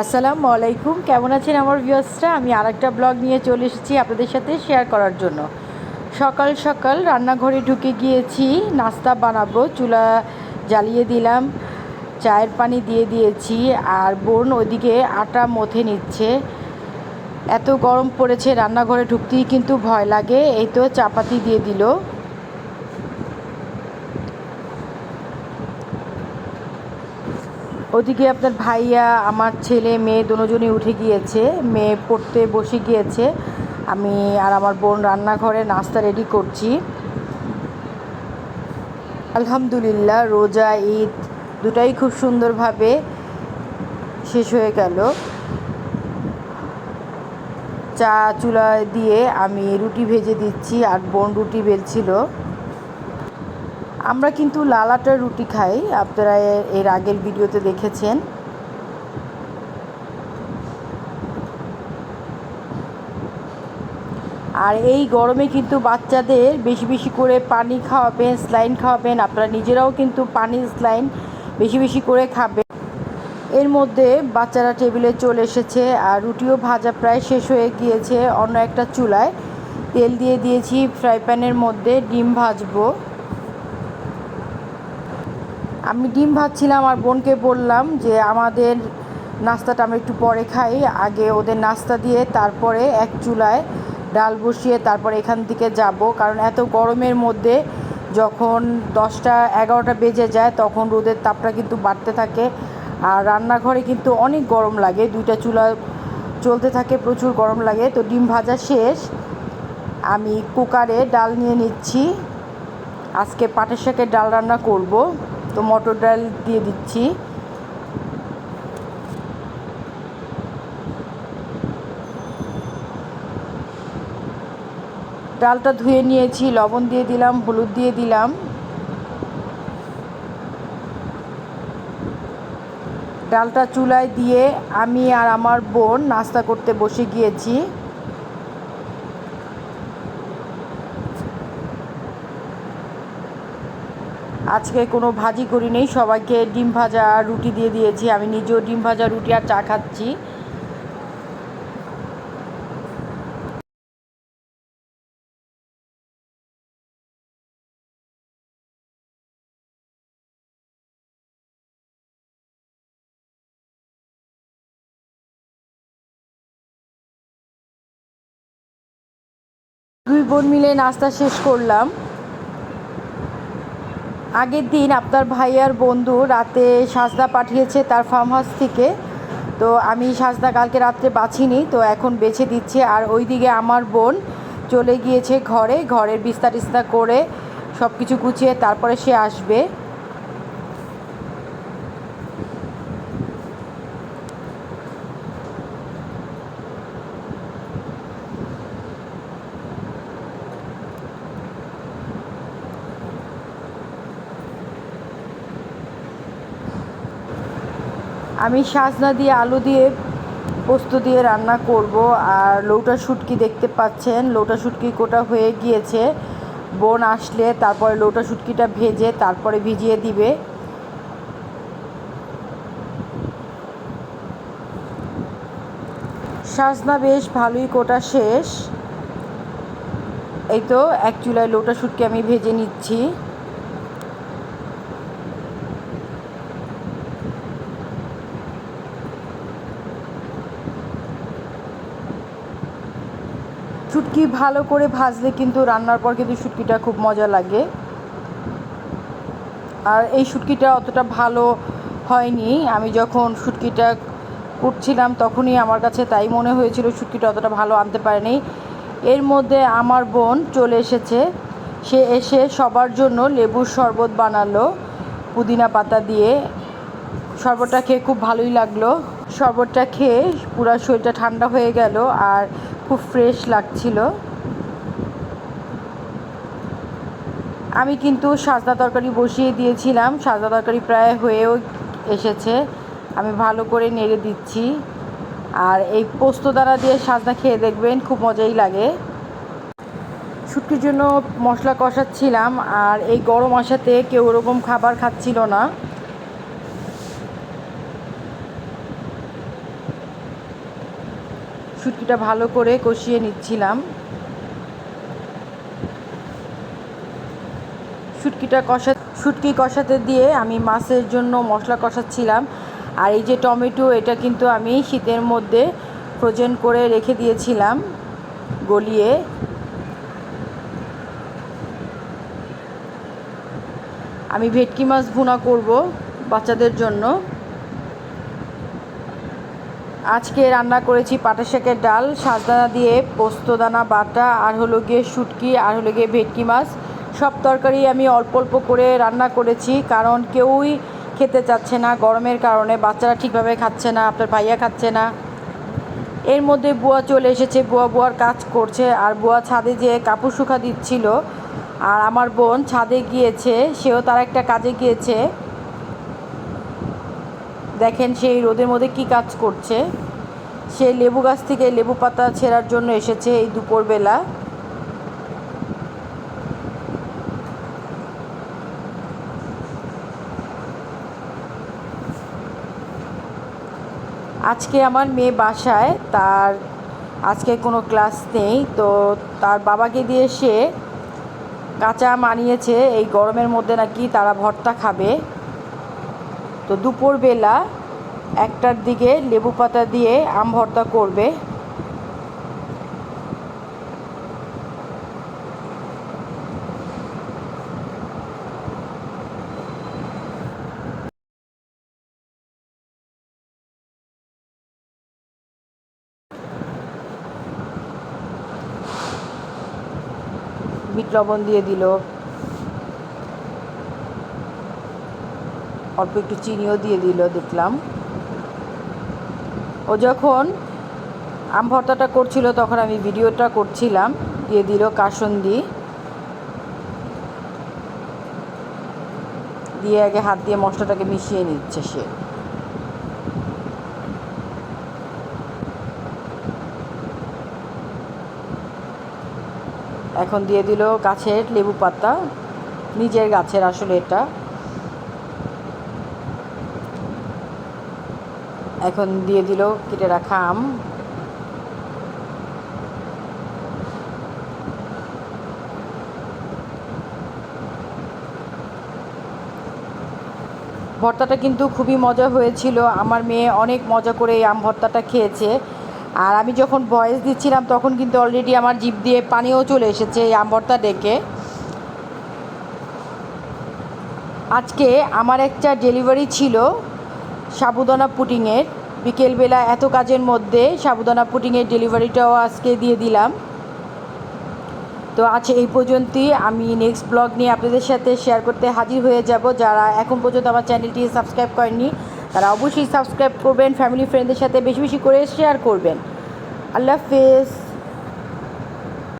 আসসালামু আলাইকুম। কেমন আছেন আমার ভিউয়ার্সরা? আমি আরেকটা ব্লগ নিয়ে চলে এসেছি আপনাদের সাথে শেয়ার করার জন্য। সকাল সকাল রান্নাঘরে ঢুকে গিয়েছি, নাস্তা বানাবো, চুলা জ্বালিয়ে দিলাম, চায়ের পানি দিয়ে দিয়েছি, আর বোন ওদিকে আটা মথে নিচ্ছে। এত গরম পড়েছে রান্নাঘরে ঢুকতেই কিন্তু ভয় লাগে, এই তো চাপাতি দিয়ে দিল। ওদিকে আপনার ভাইয়া, আমার ছেলে, মেয়ে দুজনই উঠে গিয়েছে। মেয়ে পড়তে বসে গিয়েছে। আমি আর আমার বোন রান্নাঘরে নাস্তা রেডি করছি। আলহামদুলিল্লাহ, রোজা, ঈদ দুটাই খুব সুন্দরভাবে শেষ হয়ে গেল। চা চুলা দিয়ে আমি রুটি ভেজে দিচ্ছি আর বোন রুটি বেলছিল। আমরা কিন্তু লাল আটার রুটি খাই, আপনারা এর আগের ভিডিওতে দেখেছেন। আর এই গরমে কিন্তু বাচ্চাদের বেশি বেশি করে পানি খাওয়াবেন, স্লাইন খাওয়াবেন, আপনারা নিজেরাও কিন্তু পানি স্লাইন বেশি বেশি করে খাবেন। এর মধ্যে বাচ্চারা টেবিলে চলে এসেছে আর রুটিও ভাজা প্রায় শেষ হয়ে গিয়েছে। অন্য একটা চুলায় তেল দিয়ে দিয়েছি, ফ্রাই প্যানের মধ্যে ডিম ভাজবো। আমি ডিম ভাজছিলাম আর বোনকে বললাম যে আমাদের নাস্তাটা আমরা একটু পরে খাই। আগে ওদের নাস্তা দিয়ে তারপরে এক চুলায় ডাল বসিয়ে তারপরে এখান থেকে যাব। কারণ এত গরমের মধ্যে যখন দশটা, এগারোটা বেজে যায়, তখন রোদের তাপটা কিন্তু বাড়তে থাকে। আর রান্নাঘরে কিন্তু অনেক গরম লাগে। দুইটা চুলা চলতে থাকে, প্রচুর গরম লাগে। তো ডিম ভাজা শেষ। আমি কুকারে ডাল নিয়ে নিচ্ছি। আজকে পাটের শাকের ডাল রান্না করব। তো মটর ডাল দিয়ে দিচ্ছি। ডালটা ধুয়ে নিয়েছি, লবণ দিয়ে দিলাম, হলুদ দিয়ে দিলাম। ডালটা চুলায় দিয়ে আমি আর আমার বোন নাস্তা করতে বসে গিয়েছি। আজকে কোনো ভাজি করি নেই, সবাইকে ডিম ভাজা রুটি দিয়ে দিয়েছি। আমি নিজেও ডিম ভাজা, রুটি আর চা খাচ্ছি। দুই বোন মিলে নাস্তা শেষ করলাম। আগের দিন আপনার ভাইয়ার বন্ধু রাতে সাজদা পাঠিয়েছে তার ফার্ম হাউস থেকে। তো আমি সাজদা কালকে রাত্রে বাছিনি তো এখন বেছে দিচ্ছে। আর ওই দিকে আমার বোন চলে গিয়েছে ঘরে, ঘরের বিস্তার টিস্তা করে সব কিছু গুছিয়ে তারপরে সে আসবে। আমি সাজনা দিয়ে আলু দিয়ে পোস্ত দিয়ে রান্না করব, আর লৌটা শুটকি দেখতে পাচ্ছেন। লৌটা শুটকি কোটা হয়ে গিয়েছে। বোন আসলে তারপরে লৌটা শুটকিটা ভেজে তারপরে ভিজিয়ে দিবে। সাজনা বেশ ভালোই কোটা শেষ। এই তো এক চুলায় লৌটা শুটকি আমি ভেজে নিচ্ছি। শুটকি ভালো করে ভাজলে কিন্তু রান্নার পর কিন্তু শুটকিটা খুব মজা লাগে। আর এই শুটকিটা অতটা ভালো হয়নি। আমি যখন শুটকিটা কুটছিলাম তখনই আমার কাছে তাই মনে হয়েছিল শুটকিটা অতটা ভালো আনতে পারেনি। এর মধ্যে আমার বোন চলে এসেছে। সে এসে সবার জন্য লেবুর শরবত বানালো, পুদিনা পাতা দিয়ে। শরবতটা খেয়ে খুব ভালোই লাগল। শরবতটা খেয়ে পুরো শরীরটা ঠান্ডা হয়ে গেল আর খুব ফ্রেশ লাগছিল। আমি কিন্তু সাজনা তরকারি বসিয়ে দিয়েছিলাম। সাজনা তরকারি প্রায় হয়েও এসেছে। আমি ভালো করে নেড়ে দিচ্ছি। আর এই পোস্ত দ্বারা দিয়ে সাজনা খেয়ে দেখবেন, খুব মজাই লাগে। শুটকির জন্য মশলা কষাচ্ছিলাম, আর এই গরম আসাতে কেউ ওরকম খাবার খাচ্ছিল না। শুটকিটা ভালো করে কষিয়ে নিচ্ছিলাম। শুটকিটা কষা শুটকি কষাতে দিয়ে আমি মাছের জন্য মশলা কষাচ্ছিলাম। আর এই যে টমেটো, এটা কিন্তু আমি শীতের মধ্যে ফ্রোজেন করে রেখে দিয়েছিলাম গলিয়ে। আমি ভেটকি মাছ ভুনা করব বাচ্চাদের জন্য। আজকে রান্না করেছি পাটা শাকের ডাল, সাজদানা দিয়ে পোস্তদানা বাটা, আর হলো গিয়ে শুটকি, আর হলো গিয়ে ভেটকি মাছ। সব তরকারি আমি অল্প অল্প করে রান্না করেছি কারণ কেউই খেতে চাচ্ছে না গরমের কারণে, বাচ্চারা ঠিকভাবে খাচ্ছে না, আপনার ভাইয়া খাচ্ছে না। এর মধ্যে বুয়া চলে এসেছে, বুয়া বুয়ার কাজ করছে, আর বুয়া ছাদে যেয়ে কাপড় শুকা দিচ্ছিল। আর আমার বোন ছাদে গিয়েছে, সেও তার একটা কাজে গিয়েছে। দেখেন সেই রোদের মধ্যে কি কাজ করছে। সে লেবু গাছ থেকে লেবু পাতা ছেঁড়ার জন্য এসেছে এই দুপুরবেলা। আজকে আমার মেয়ে বাসায়, তার আজকে কোনো ক্লাস নেই, তো তার বাবাকে দিয়ে সে কাঁচা আম আনিয়েছে এই গরমের মধ্যে নাকি তারা ভর্তা খাবে। তো দুপুরবেলা একটার দিকে লেবু পাতা দিয়ে আম ভর্তা করবে। বিট লবণ দিয়ে দিল। অল্প একটু চিনিও দিয়ে দিল, দেখলাম। ও যখন আম ভর্তাটা করছিল, তখন আমি ভিডিওটা করছিলাম, দিয়ে দিল কাসন্দি। দিয়ে আগে হাত দিয়ে মশলাটাকে মিশিয়ে নিচ্ছে সে। এখন দিয়ে দিল গাছের লেবু পাতা, নিজের গাছের আসলে এটা। এখন দিয়ে দিল কেটে রাখা আম। ভর্তাটা কিন্তু খুবই মজা হয়েছিল। আমার মেয়ে অনেক মজা করে এই আম ভর্তাটা খেয়েছে। আর আমি যখন ভয়েস দিচ্ছিলাম, তখন কিন্তু অলরেডি আমার জিভ দিয়ে পানিও চলে এসেছে এই আম ভর্তা ডেকে। আজকে আমার একটা ডেলিভারি ছিল। সাবুদানা পুটিংয়ের বিকেলবেলা এত কাজের মধ্যে সাবুদানা পুটিংয়ের ডেলিভারিটাও আজকে দিয়ে দিলাম। তো আজ এই পর্যন্তই। আমি নেক্সট ব্লগ নিয়ে আপনাদের সাথে শেয়ার করতে হাজির হয়ে যাব। যারা এখন পর্যন্ত আমার চ্যানেলটি সাবস্ক্রাইব করেননি, তারা অবশ্যই সাবস্ক্রাইব করবেন ফ্যামিলি ফ্রেন্ডদের সাথে বেশি বেশি করে শেয়ার করবেন। আল্লাহ হাফেজ।